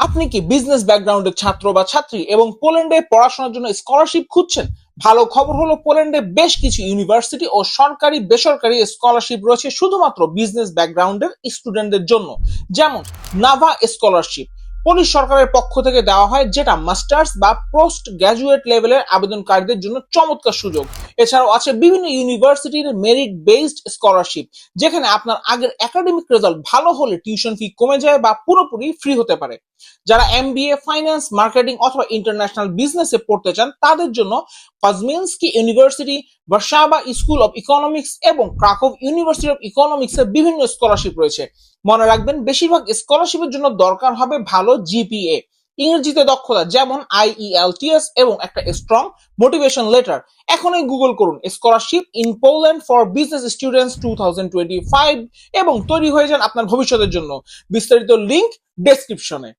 আপনি কি বিজনেস ব্যাকগ্রাউন্ডের ছাত্র বা ছাত্রী এবং পোল্যান্ডে পড়াশোনার জন্য স্কলারশিপ খুঁজছেন? ভালো খবর হলো পোল্যান্ডে বেশ কিছু ইউনিভার্সিটি ও সরকারি বেসরকারি স্কলারশিপ রয়েছে শুধুমাত্র বিজনেস ব্যাকগ্রাউন্ডের স্টুডেন্টদের জন্য। যেমন নাভা স্কলারশিপ পোলিশ সরকারের পক্ষ থেকে দেওয়া হয় যেটা মাস্টার্স বা পোস্ট গ্র্যাজুয়েট লেভেলের আবেদনকারীদের জন্য চমৎকার সুযোগ। এছাড়াও আছে বিভিন্ন ইউনিভার্সিটির মেরিট বেসড স্কলারশিপ যেখানে আপনার আগের একাডেমিক রেজাল্ট ভালো হলে টিউশন ফি কমে যায় বা পুরোপুরি ফ্রি হতে পারে। যারা এমবিএ ফাইন্যান্স মার্কেটিং অথবা ইন্টারন্যাশনাল বিজনেসে পড়তে চান, তাদের জন্য Kozminski university Warszawa school of economics এবং ক্রাকোভ ইউনিভার্সিটি ইকোনমিক্স এর বিভিন্ন স্কলারশিপ রয়েছে। মনে রাখবেন, বেশিরভাগ স্কলারশিপের জন্য দরকার হবে ভালো জিপিএ ইংরেজিতে দক্ষতা যেমন আইইএলটিএস এবং একটা স্ট্রং মোটিভেশন লেটার এখনই গুগল করুন scholarship in Poland for business students to এবং তৈরি হয়ে যান আপনার ভবিষ্যতের জন্য। বিস্তারিত লিংক ডেসক্রিপশনে